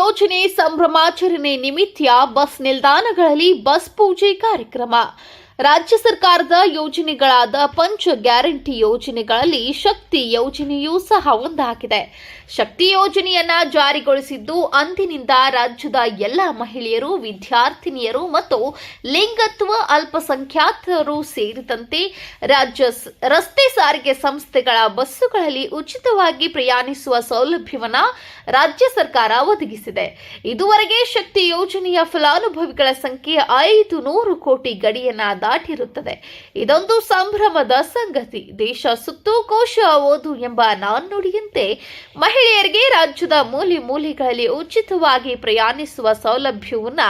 ಯೋಜನೆ ಸಂಭ್ರಮಾಚರಣೆ ನಿಮಿತ್ತ ಬಸ್ ನಿಲ್ದಾಣಗಳಲ್ಲಿ ಬಸ್ ಪೂಜೆ ಕಾರ್ಯಕ್ರಮ. ರಾಜ್ಯ ಸರ್ಕಾರದ ಯೋಜನೆಗಳಾದ ಪಂಚ ಗ್ಯಾರಂಟಿ ಯೋಜನೆಗಳಲ್ಲಿ ಶಕ್ತಿ ಯೋಜನೆಯೂ ಸಹ ಒಂದಾಗಿದೆ. ಶಕ್ತಿ ಯೋಜನೆಯನ್ನ ಜಾರಿಗೊಳಿಸಿದ್ದು ಅಂದಿನಿಂದ ರಾಜ್ಯದ ಎಲ್ಲ ಮಹಿಳೆಯರು, ವಿದ್ಯಾರ್ಥಿನಿಯರು ಮತ್ತು ಲಿಂಗತ್ವ ಅಲ್ಪಸಂಖ್ಯಾತರು ಸೇರಿದಂತೆ ರಾಜ್ಯ ರಸ್ತೆ ಸಾರಿಗೆ ಸಂಸ್ಥೆಗಳ ಬಸ್ಸುಗಳಲ್ಲಿ ಉಚಿತವಾಗಿ ಪ್ರಯಾಣಿಸುವ ಸೌಲಭ್ಯವನ್ನ ರಾಜ್ಯ ಸರ್ಕಾರ ಒದಗಿಸಿದೆ. ಇದುವರೆಗೆ ಶಕ್ತಿ ಯೋಜನೆಯ ಫಲಾನುಭವಿಗಳ ಸಂಖ್ಯೆ ಐದು ನೂರು ಕೋಟಿ ಗಡಿಯನ್ನ ದಾಟಿರುತ್ತದೆ. ಇದೊಂದು ಸಂಭ್ರಮದ ಸಂಗತಿ. ದೇಶ ಸುತ್ತು ಕೋಶ ಓದು ಎಂಬ ನಾಣ್ಣುಡಿಯಂತೆ ಮಹಿಳೆಯರಿಗೆ ರಾಜ್ಯದ ಮೂಲೆ ಮೂಲೆಗಳಲ್ಲಿ ಉಚಿತವಾಗಿ ಪ್ರಯಾಣಿಸುವ ಸೌಲಭ್ಯವನ್ನು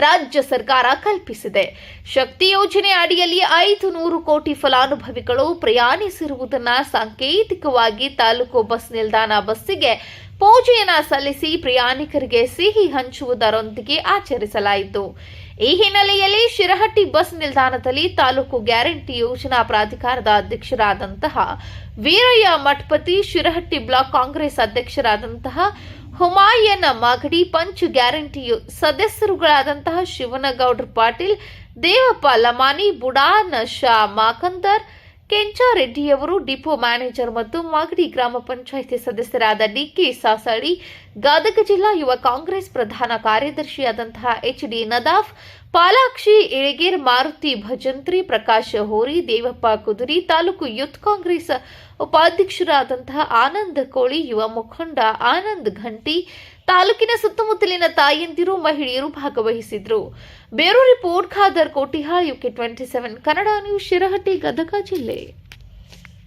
ರಾಜ್ಯ ಸರ್ಕಾರ ಕಲ್ಪಿಸಿದೆ. ಶಕ್ತಿ ಯೋಜನೆ ಅಡಿಯಲ್ಲಿ ಐದು ನೂರು ಕೋಟಿ ಫಲಾನುಭವಿಗಳು ಪ್ರಯಾಣಿಸಿರುವುದನ್ನು ಸಾಂಕೇತಿಕವಾಗಿ ತಾಲೂಕು ಬಸ್ ನಿಲ್ದಾಣ ಬಸ್ಸಿಗೆ ಪೂಜೆಯನ್ನು ಸಲ್ಲಿಸಿ ಪ್ರಯಾಣಿಕರಿಗೆ ಸಿಹಿ ಹಂಚುವುದರೊಂದಿಗೆ ಆಚರಿಸಲಾಯಿತು. ಈ ಹಿನ್ನೆಲೆಯಲ್ಲಿ ಶಿರಹಟ್ಟಿ ಬಸ್ ನಿಲ್ದಾಣದಲ್ಲಿ ತಾಲೂಕು ಗ್ಯಾರಂಟಿ ಯೋಜನಾ ಪ್ರಾಧಿಕಾರದ ಅಧ್ಯಕ್ಷರಾದಂತಹ ವೀರಯ್ಯ ಮಠಪತಿ, ಶಿರಹಟ್ಟಿ ಬ್ಲಾಕ್ ಕಾಂಗ್ರೆಸ್ ಅಧ್ಯಕ್ಷರಾದಂತಹ ಹುಮಾಯನ ಮಾಗಡಿ, ಪಂಚ್ ಗ್ಯಾರಂಟಿ ಸದಸ್ಯರುಗಳಾದಂತಹ ಶಿವನಗೌಡ್ರ ಪಾಟೀಲ್, ದೇವಪ್ಪ ಲಮಾನಿ, ಬುಡಾನ ಶಾ ಮಾಕಂದರ್ ಕೆಂಚಾರೆಡ್ಡಿಯವರು ಡಿಪೋ ಮ್ಯಾನೇಜರ್ ಮತ್ತು ಮಾಗಡಿ ಗ್ರಾಮ ಪಂಚಾಯಿತಿ ಸದಸ್ಯರಾದ ಡಿಕೆ ಸಾಸಳಿ, ಗದಗ ಜಿಲ್ಲಾ ಯುವ ಕಾಂಗ್ರೆಸ್ ಪ್ರಧಾನ ಕಾರ್ಯದರ್ಶಿಯಾದಂತಹ ಎಚ್ ಡಿ ನದಾಫ್, ಪಾಲಾಕ್ಷಿ ಇಳಗೇರ್ ಮಾರುತಿ ಭಜಂತ್ರಿ, ಪ್ರಕಾಶ್ ಹೋರಿ, ದೇವಪ್ಪ ಕುದುರಿ, ತಾಲೂಕು ಯೂತ್ ಕಾಂಗ್ರೆಸ್ ಉಪಾಧ್ಯಕ್ಷರಾದಂತಹ ಆನಂದ ಕೋಳಿ, ಯುವ ಮುಖಂಡ ಆನಂದ್ ಘಂಟಿ ತಾಲೂಕಿನ ಸುತ್ತಮುತ್ತಲಿನ ತಾಯಂದಿರು ಮಹಿಳೆಯರು ಭಾಗವಹಿಸಿದ್ರು. ಬೇರೂರಿ report Khadar Kotihal UK twenty seven Kannada news Shirahatti, Gadag ಜಿಲ್ಲೆ.